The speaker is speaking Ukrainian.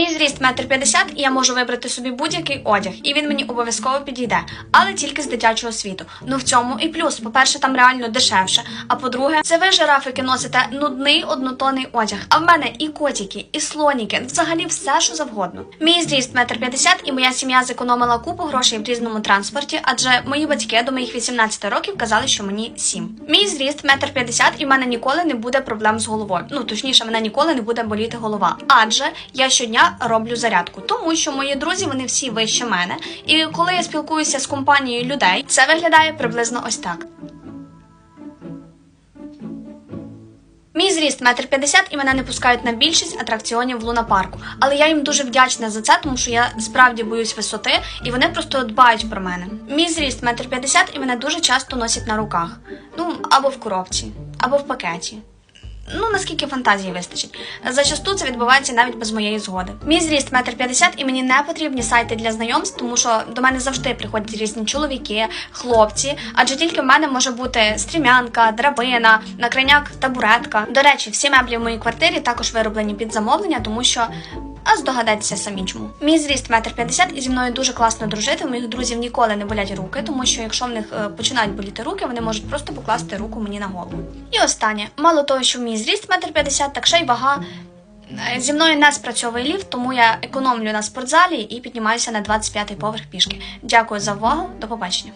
Мій зріст метр п'ятдесят, і я можу вибрати собі будь-який одяг, і він мені обов'язково підійде, але тільки з дитячого світу. Ну в цьому і плюс. По-перше, там реально дешевше. А по-друге, це ви, жирафики, носите нудний однотонний одяг. А в мене і котики, і слоніки, взагалі все, що завгодно. Мій зріст метр п'ятдесят, і моя сім'я зекономила купу грошей в різному транспорті, адже мої батьки до моїх 18 років казали, що мені 7. Мій зріст метр п'ятдесят, і в мене ніколи не буде проблем з головою. Ну точніше, мене ніколи не буде боліти голова. Адже я щодня роблю зарядку, тому що мої друзі вони всі вище мене. І коли я спілкуюся з компанією людей, це виглядає приблизно ось так. Мій зріст метр п'ятдесят і мене не пускають на більшість атракціонів в лунапарку. Але я їм дуже вдячна за це, тому що я справді боюсь висоти, і вони просто дбають про мене. Мій зріст метр п'ятдесят і мене дуже часто носять на руках. Ну або в коробці, або в пакеті. Ну, наскільки фантазії вистачить. Зачасту це відбувається навіть без моєї згоди. Мій зріст метр п'ятдесят, і мені не потрібні сайти для знайомств, тому що до мене завжди приходять різні чоловіки, хлопці, адже тільки в мене може бути стрімянка, драбина, накриняк, табуретка. До речі, всі меблі в моїй квартирі також вироблені під замовлення, тому що. А здогадайтеся самі чому. Мій зріст метр п'ятдесят і зі мною дуже класно дружити. У моїх друзів ніколи не болять руки, тому що якщо в них е, починають боліти руки, вони можуть просто покласти руку мені на голову. І останнє, мало того, що мій зріст метр п'ятдесят, так ще й вага. Е, Зі мною не спрацьовує ліфт, тому я економлю на спортзалі і піднімаюся на 25-й поверх пішки. Дякую за увагу, до побачення.